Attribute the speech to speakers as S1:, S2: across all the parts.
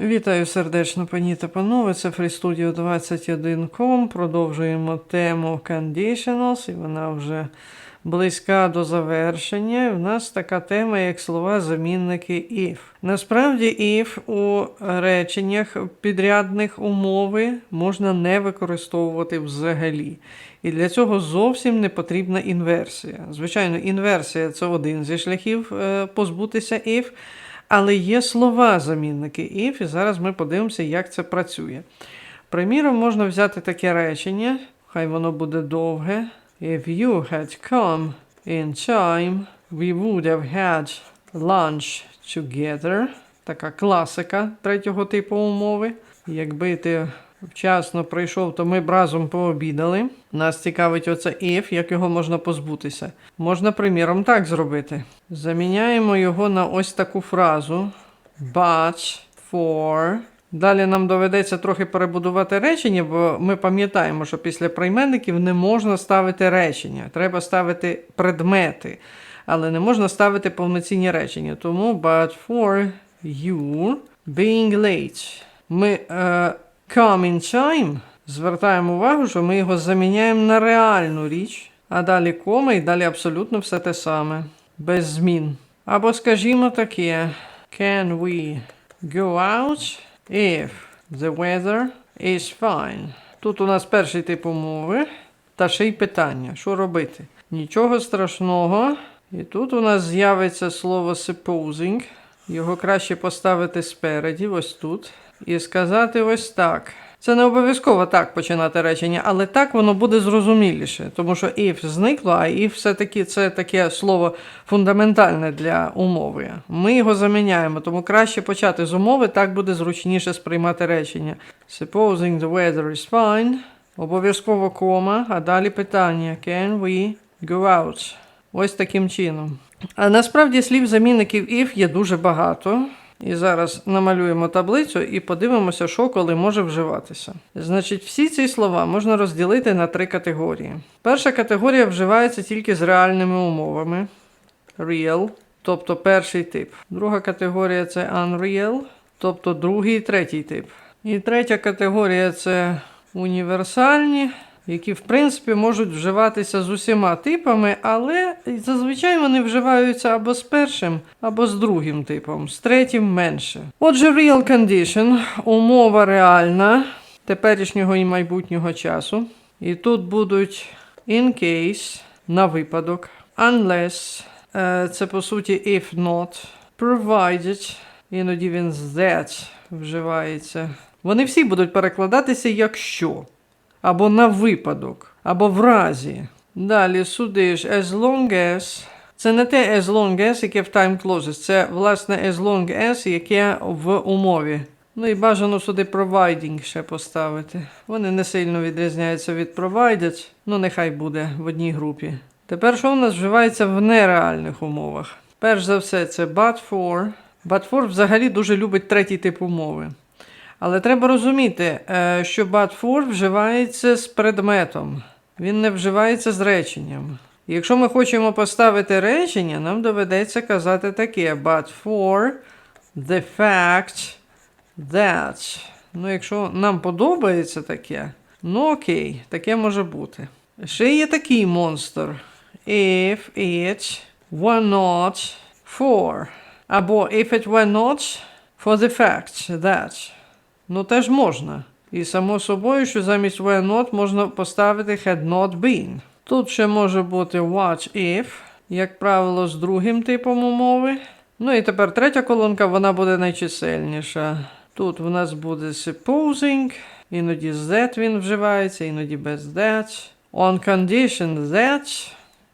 S1: Вітаю сердечно, пані та панове. Це FreeStudio 21.com. Продовжуємо тему Conditionals, і вона вже близька до завершення. В нас така тема, як слова замінники if. Насправді, if у реченнях підрядних умови можна не використовувати взагалі. І для цього зовсім не потрібна інверсія. Звичайно, інверсія це один зі шляхів е, позбутися if. Але є слова замінники if, і зараз ми подивимося, як це працює. Приміром, можна взяти таке речення, хай воно буде довге. If you had come in time, we would have had lunch together. Така класика третього типу умови. Якби ти вчасно прийшов, то ми б разом пообідали. Нас цікавить оце if, як його можна позбутися. Можна, приміром, так зробити. Заміняємо його на ось таку фразу. But for. Далі нам доведеться трохи перебудувати речення, бо ми пам'ятаємо, що після прийменників не можна ставити речення. Треба ставити предмети, але не можна ставити повноцінні речення. Тому but for you being late. Ми е, come in time звертаємо увагу, що ми його заміняємо на реальну річ, а далі кома і далі абсолютно все те саме, без змін. Або скажімо таке: Can we go out if the weather is fine? Тут у нас перший тип умови та ще й питання, що робити? Нічого страшного. І тут у нас з'явиться слово supposing. Його краще поставити спереді, ось тут, і сказати ось так. Це не обов'язково так починати речення, але так воно буде зрозуміліше, тому що if зникло, а if все-таки це таке слово фундаментальне для умови. Ми його заміняємо, тому краще почати з умови, так буде зручніше сприймати речення. Supposing the weather is fine, обов'язково кома, а далі питання: Can we go out? Ось таким чином. А насправді слів замінників if є дуже багато. І зараз намалюємо таблицю і подивимося, що коли може вживатися. Значить, всі ці слова можна розділити на три категорії. Перша категорія вживається тільки з реальними умовами. Real, тобто перший тип. Друга категорія це unreal, тобто другий і третій тип. І третя категорія це універсальні, які в принципі можуть вживатися з усіма типами, але зазвичай вони вживаються або з першим, або з другим типом, з третім менше. Отже, real condition умова реальна теперішнього і майбутнього часу. І тут будуть in case на випадок, unless е, це по суті if not, provided, іноді він that вживається. Вони всі будуть перекладатися якщо або на випадок, або в разі. Далі сюди ж as long as. Це не те as long as, яке в time clauses, це власне as long as, яке в умові. Ну і бажано сюди providing ще поставити. Вони не сильно відрізняються від provided, ну нехай буде в одній групі. Тепер що у нас вживається в нереальних умовах? Перш за все, це but for. But for взагалі дуже любить третій тип умови. Але треба розуміти, е, що but for вживається з предметом, він не вживається з реченням. Якщо ми хочемо поставити речення, нам доведеться казати таке: but for the fact that. Ну, якщо нам подобається таке, ну окей, таке може бути. Ще є такий монстр. If it were not for. Або if it were not for the fact that. Ну, теж можна. І само собою, що замість were not можна поставити had not been. Тут ще може бути what if, як правило, з другим типом умови. Ну і тепер третя колонка, вона буде найчисельніша. Тут в нас буде supposing, іноді з that він вживається, іноді без that. On condition that,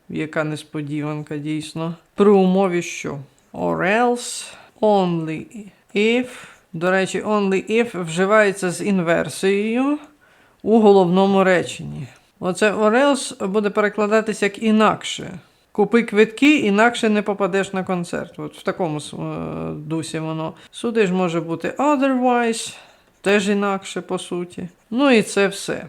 S1: яка несподіванка дійсно. При умові що? Or else, only if. До речі, only if вживається з інверсією у головному реченні. Оце or else буде перекладатися як інакше. Купи квитки, інакше не попадеш на концерт. От в такому е, дусі воно. Сюди ж може бути otherwise, теж інакше по суті. Ну і це все.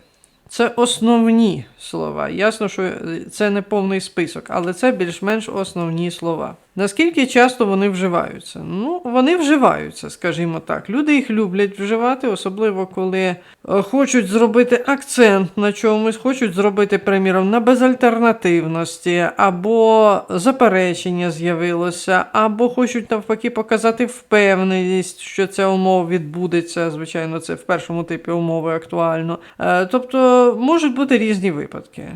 S1: Це основні слова. Ясно, що це не повний список, але це більш-менш основні слова. Наскільки часто вони вживаються? Ну, вони вживаються, скажімо так. Люди їх люблять вживати, особливо коли е, хочуть зробити акцент на чомусь, хочуть зробити, приміром, на безальтернативності, або заперечення з'явилося, або хочуть навпаки показати впевненість, що ця умова відбудеться. Звичайно, це в першому типі умови актуально. Е, Можуть бути різні випадки.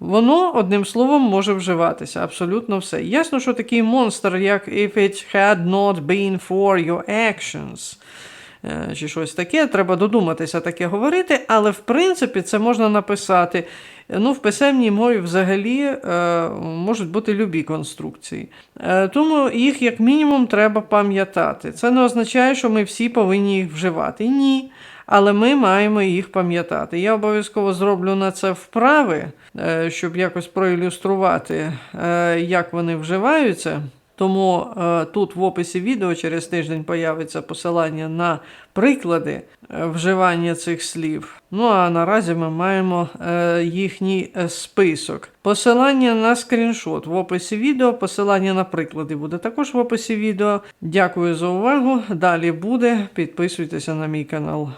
S1: Воно, одним словом, може вживатися абсолютно все. Ясно, що такий монстр, як if it had not been for your actions, чи щось таке, треба додуматися таке говорити, але в принципі це можна написати. Ну, в писемній мові взагалі е, можуть бути любі конструкції. Е, тому їх, як мінімум, треба пам'ятати. Це не означає, що ми всі повинні їх вживати. Ні. Але ми маємо їх пам'ятати. Я обов'язково зроблю на це вправи, е, щоб якось проілюструвати, е, як вони вживаються. Тому е, тут в описі відео через тиждень появиться посилання на приклади е, вживання цих слів. Ну а наразі ми маємо е, їхній список. Посилання на скріншот в описі відео, посилання на приклади буде також в описі відео. Дякую за увагу. Далі буде. Підписуйтеся на мій канал.